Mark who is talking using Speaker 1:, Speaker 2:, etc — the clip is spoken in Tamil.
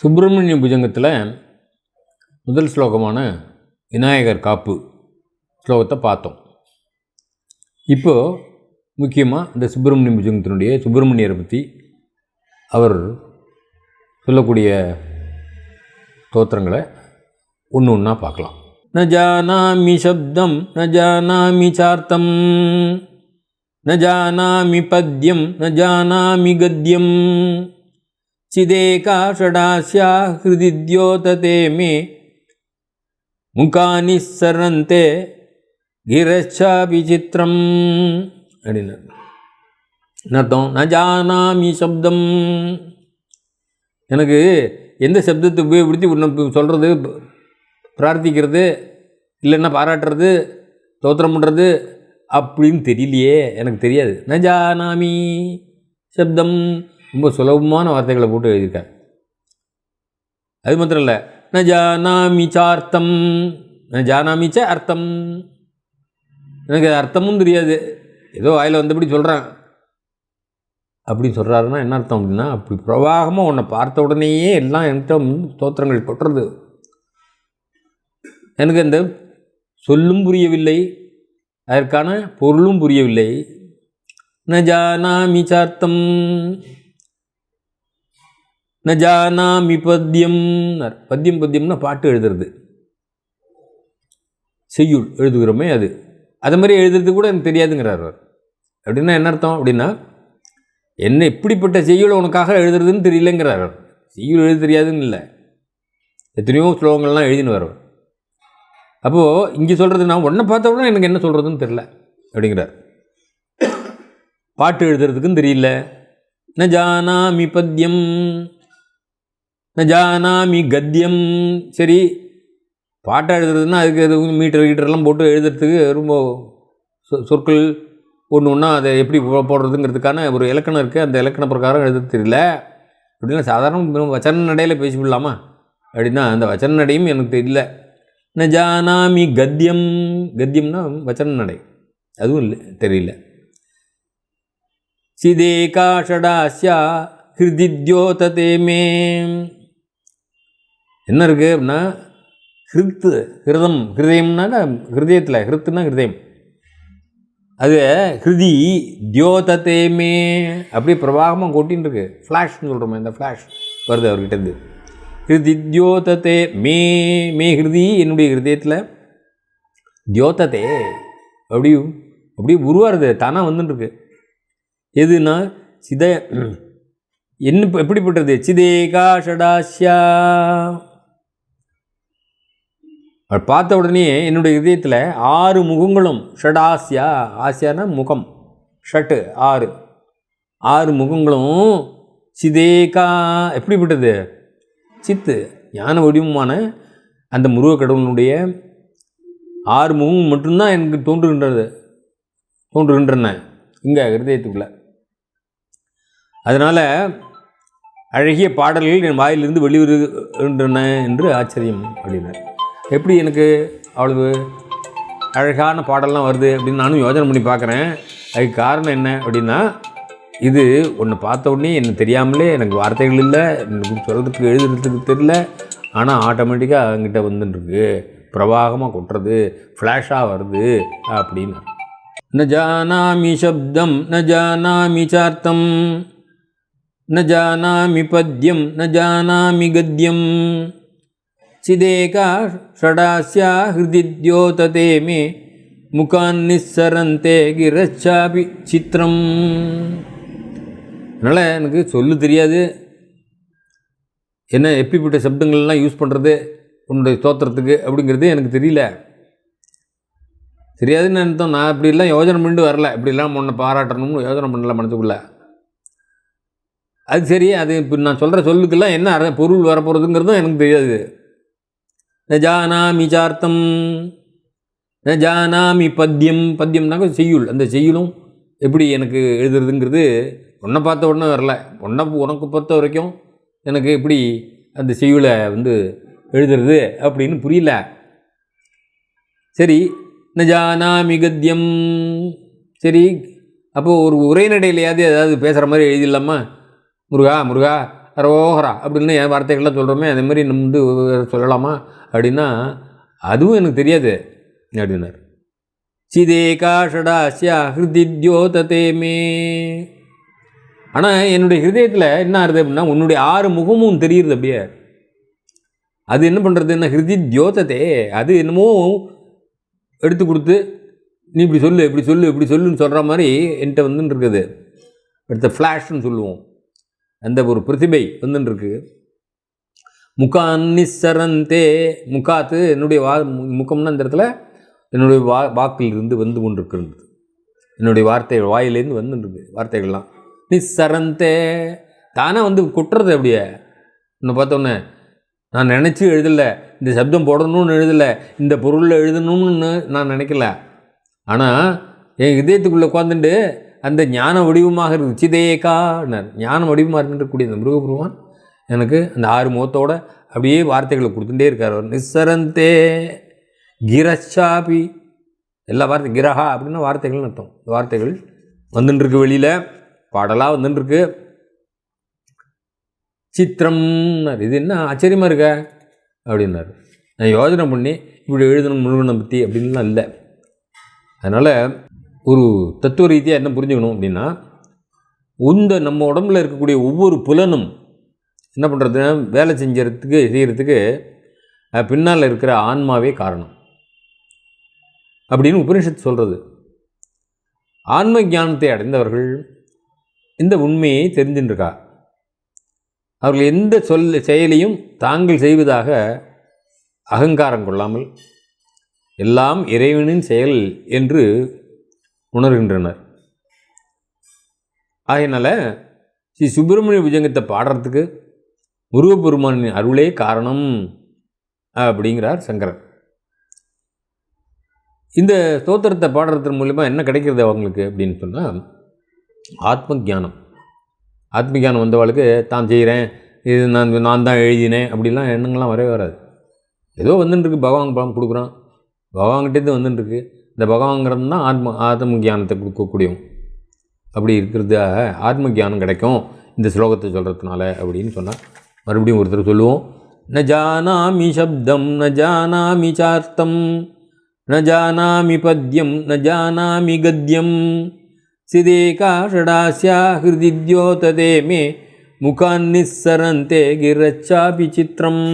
Speaker 1: சுப்பிரமணிய புஜங்கத்தில் முதல் ஸ்லோகமான விநாயகர் காப்பு ஸ்லோகத்தை பார்த்தோம். இப்போது முக்கியமாக இந்த சுப்பிரமணிய புஜங்கத்தினுடைய சுப்பிரமணியரை பற்றி அவர் சொல்லக்கூடிய தோத்திரங்களை ஒன்று ஒன்றா பார்க்கலாம். ந ஜானாமி சப்தம் ந ஜானாமி சார்த்தம் ந ஜானாமி பத்யம் ந ஜானாமி கத்யம் சிதேகா ஷடாசியா ஹிருதி தியோததே மே. முகானி சரந்தே கிரச்சா விசித்திரம். அப்படின்னார் என்ன அர்த்தம்? ந ஜானாமி சப்தம். எனக்கு எந்த சப்தத்தை உபயோகப்படுத்தி உன்னை சொல்கிறது பிரார்த்திக்கிறது இல்லைன்னா பாராட்டுறது தோத்திரம் பண்ணுறது அப்படின்னு தெரியலையே. எனக்கு தெரியாது. ந ஜானாமி சப்தம். ரொம்ப சுலபமான வார்த்தைகளை போட்டு எழுதியிருக்கார். அது மாத்திரம் இல்லை ந ஜானாமி சார்த்தம். ந ஜானாமி அர்த்தம். எனக்கு அர்த்தமும் தெரியாது. ஏதோ வாயில் வந்தபடி சொல்கிறான் அப்படி சொல்கிறாருன்னா என்ன அர்த்தம் அப்படின்னா அப்படி பிரவாகமாக உன்னை பார்த்த உடனேயே எல்லாம் என்கிட்ட ஸ்தோத்திரங்கள் கொட்டுறது எனக்கு அந்த சொல்லும் புரியவில்லை. அதற்கான பொருளும் புரியவில்லை. ந ஜானாமி சார்த்தம். ந ஜானாமி பத்தியம் பத்தியம் பத்தியம்னா பாட்டு எழுதுறது. செய்யுள் எழுதுகிறோமே அது. அது மாதிரி எழுதுறது கூட எனக்கு தெரியாதுங்கிறார் அவர். அப்படின்னா என்ன அர்த்தம் அப்படின்னா என்ன எப்படிப்பட்ட செய்யுளை உனக்காக எழுதுறதுன்னு தெரியலங்கிறார் அவர். செய்யுள் எழுத தெரியாதுன்னு இல்லை. எத்தனையோ ஸ்லோகங்கள்லாம் எழுதின்னு வரவர் அப்போது இங்கே சொல்கிறது நான் ஒன்றை பார்த்த உடனே எனக்கு என்ன சொல்கிறதுன்னு தெரில அப்படிங்கிறார். பாட்டு எழுதுறதுக்கும் தெரியல. ந ஜானாமி பத்தியம் ந ஜானாமி கத்தியம். சரி பாட்டை எழுதுறதுன்னா அதுக்கு எது மீட்டர் கீட்டர்லாம் போட்டு எழுதுறதுக்கு ரொம்ப சொ சொற்கள் ஒன்று ஒன்றா அதை எப்படி போடுறதுங்கிறதுக்கான ஒரு இலக்கணம் இருக்குது அந்த இலக்கண பிரகாரம் எழுத தெரியல. அப்படின்னா சாதாரண வச்சன நடையில் பேசிவிடலாமா? அப்படின்னா அந்த வச்சன நடையும் எனக்கு தெரியல. ந ஜானாமி கத்தியம். கத்தியம்னா வச்சன நடை. அதுவும் இல்லை தெரியல. சிதே காஷடாஸ்யா ஹிருதித்யோததே மே என்ன இருக்குது அப்படின்னா ஹிருத்து ஹிருதம் ஹிருதயம்னாக்கா ஹிருதயத்தில் ஹிருத்துனா ஹிருதயம் அது ஹிருதி தியோதத்தையுமே மே அப்படியே பிரபாகமாக கொட்டின்னு இருக்கு ஃப்ளாஷ்னு சொல்கிறோமே இந்த ஃப்ளாஷ் வருது அவர்கிட்டருந்து ஹிருதி தியோதத்தே மே மே ஹிருதி என்னுடைய ஹிருதயத்தில் தியோதத்தே அப்படி அப்படியே உருவாருது தானாக வந்துட்டுருக்கு எதுனா சித என்ன எப்படிப்பட்டது? சிதே ஷடாஸ்யா அவர் பார்த்த உடனே என்னுடைய இதயத்தில் ஆறு முகங்களும் ஷட் ஆசியா ஆசியானா முகம் ஷட்டு ஆறு. ஆறு முகங்களும் சிதேகா எப்படிப்பட்டது? சித்து ஞான வடிவமான அந்த முருக கடவுளுடைய ஆறு முகம் மட்டும்தான் எனக்கு தோன்றுகின்றது தோன்றுகின்றன இங்கே ஹிருதயத்துக்குள்ளே. அதனால் அழகிய பாடல்கள் என் வாயிலிருந்து வெளிவருகின்றன என்று ஆச்சரியம் அப்படின்னார் எப்படி எனக்கு அவ்வளவு அழகான பாடல்லாம் வருது அப்படின்னு நானும் யோசனை பண்ணி பார்க்குறேன். அதுக்கு காரணம் என்ன அப்படின்னா இது ஒன்று பார்த்த உடனே எனக்கு தெரியாமலே எனக்கு வார்த்தைகள் இல்லை எனக்கு சொல்கிறதுக்கு எழுதுறதுக்கு தெரியல. ஆனால் ஆட்டோமேட்டிக்காக அவங்ககிட்ட வந்துட்டுருக்கு. பிரவாகமாக கொட்டுறது ஃப்ளாஷாக வருது அப்படின்னு. ந ஜானாமி சப்தம் ந ஜானாமி சார்த்தம் ந ஜானாமி பத்யம் ந ஜானாமி கத்யம் சிதேகா ஷடாஸ்யா ஹிருதித்யோததே மே முகான் நிஸ்ஸரந்தே கிரச்சாபி சித்திரம் அதனால் எனக்கு சொல்லு தெரியாது. என்ன எப்படிப்பட்ட சப்தங்கள்லாம் யூஸ் பண்ணுறது உன்னுடைய ஸ்தோத்திரத்துக்கு அப்படிங்கிறது எனக்கு தெரியல. தெரியாதுன்னு அர்த்தம். நான் இப்படிலாம் யோஜனை பண்ணிட்டு வரல. இப்படிலாம் உன்னை பாராட்டணும்னு யோஜனை பண்ணல மனசுக்குள்ளே. அது சரி. அது இப்போ நான் சொல்கிற சொல்லுக்கெல்லாம் என்ன பொருள் வரப்போகிறதுங்கிறதும் எனக்கு தெரியாது. ந ஜானாமி சார்த்தம் ந ஜானாமி பத்தியம் பத்தியம்னாக்க செய்யுள். அந்த செய்யுளும் எப்படி எனக்கு எழுதுறதுங்கிறது உன்னை பார்த்த உடனே வரல. உன்னை உனக்கு பொறுத்த வரைக்கும் எனக்கு எப்படி அந்த செய்யுளை வந்து எழுதுறது அப்படின்னு புரியல. சரி ந ஜானாமி கத்தியம். சரி அப்போது ஒரு உரைநடையிலையாவது ஏதாவது பேசுகிற மாதிரி எழுதிடலாமா? முருகா முருகா ரோஹரா அப்படின்னு என் வார்த்தைகள்லாம் சொல்கிறோமே அதே மாதிரி நம்ம வந்து சொல்லலாமா? அப்படின்னா அதுவும் எனக்கு தெரியாது அப்படின்னார். சிதேகா ஷடாஸ்யா ஹிருதி தியோததே மே. ஆனால் என்னுடைய ஹிருதயத்தில் என்ன ஆகுது அப்படின்னா உன்னுடைய ஆறு முகமும் தெரியுது அப்படியே. அது என்ன பண்ணுறது என்ன ஹிருதி தியோததே அது என்னமோ எடுத்து கொடுத்து நீ இப்படி சொல்லு இப்படி சொல்லு இப்படி சொல்லுன்னு சொல்கிற மாதிரி என்கிட்ட வந்துன்னு இருக்குது. அடுத்த ஃப்ளாஷ்னு சொல்லுவோம். அந்த ஒரு பிரதிபை வந்துருக்கு இருக்கு முகான்னிசரந்தே முகாத்து என்னுடைய வா முகம்னா இந்த இடத்துல என்னுடைய வா வாக்கில் இருந்து வந்து கொண்டிருக்கிறது என்னுடைய வார்த்தை வாயிலேருந்து வந்துருக்கு வார்த்தைகள்லாம். நிசரந்தே தானே வந்து கொட்டுறது அப்படியே. இன்னும் பார்த்தோன்னே நான் நினச்சி எழுதலை இந்த சப்தம் போடணும்னு எழுதலை இந்த பொருளில் எழுதணும்னு நான் நினைக்கல. ஆனால் என் இதயத்துக்குள்ளே உட்காந்துட்டு அந்த ஞான வடிவமாக இருக்கு சிதேகான்னார் ஞான வடிவமாக இருந்துருக்கக்கூடிய அந்த முருகபெருமான் எனக்கு அந்த ஆறு முகத்தோட அப்படியே வார்த்தைகளை கொடுத்துட்டே இருக்கார். அவர் நிசரந்தே கிரஷாபி எல்லா வார்த்தை கிரஹா அப்படின்னா வார்த்தைகள்னு அர்த்தம். இந்த வார்த்தைகள் வந்துட்டுருக்கு வெளியில். பாடலாக வந்துட்டுருக்கு சித்திரம் இது என்ன ஆச்சரியமாக இருக்க? அப்படின்னாரு. நான் யோஜனை பண்ணி இப்படி எழுதணும் முருகனை பற்றி அப்படின்லாம் இல்லை. அதனால் ஒரு தத்துவ ரீதியாக என்ன புரிஞ்சுக்கணும் அப்படின்னா உந்த நம்ம உடம்புல இருக்கக்கூடிய ஒவ்வொரு புலனும் என்ன பண்ணுறதுன்னா வேலை செஞ்சுறதுக்கு செய்கிறதுக்கு பின்னால் இருக்கிற ஆன்மாவே காரணம். அப்படின்னு உபனிஷத்து சொல்கிறது ஆன்ம ஞானத்தை அடைந்தவர்கள் இந்த உண்மையை தெரிஞ்சுட்டுருக்கா அவர்கள் எந்த சொல் செயலையும் தாங்கள் செய்வதாக அகங்காரம் கொள்ளாமல் எல்லாம் இறைவனின் செயல் என்று உணர்கின்றனர். ஆகையினால ஸ்ரீ சுப்பிரமணிய விஜயங்கத்தை பாடுறதுக்கு முருகப்பெருமானின் அருளே காரணம் அப்படிங்கிறார் சங்கரர் இந்த ஸ்தோத்திரத்தை பாடுறதன் மூலிமா என்ன கிடைக்கிறது அவங்களுக்கு அப்படின்னு சொன்னால் ஆத்ம ஜானம் ஆத்ம ஜானம் வந்தவளுக்கு தான் செய்கிறேன் இது நான் நான் தான் எழுதினேன் அப்படிலாம் எண்ணங்கள்லாம் வரவே வராது. ஏதோ வந்துட்டுருக்கு பகவான் பலம் கொடுக்குறான். பகவான்கிட்டேருந்து வந்துட்டுருக்கு. இந்த பகவான்கிறது தான் ஆத்ம ஆத்ம ஞானத்தை கொடுக்கக்கூடியவன். அப்படி இருக்கிறது ஆத்ம ஞானம் கிடைக்கும். இந்த ஸ்லோகத்தை சொல்கிறதுனால அப்படின்னு சொன்னால் மறுபடியும் ஒருத்தர் சொல்லுவோம். ந ஜானாமி சப்தம் ந ஜானாமி சார்த்தம் ந ஜானாமி பத்யம் ந ஜானாமி கத்யம் சிதேகா ஷடாஸ்யா ஹிருதி தியோததே மே முகான்னிஸ்ஸரந்தே கிரச்சாபி சித்திரம்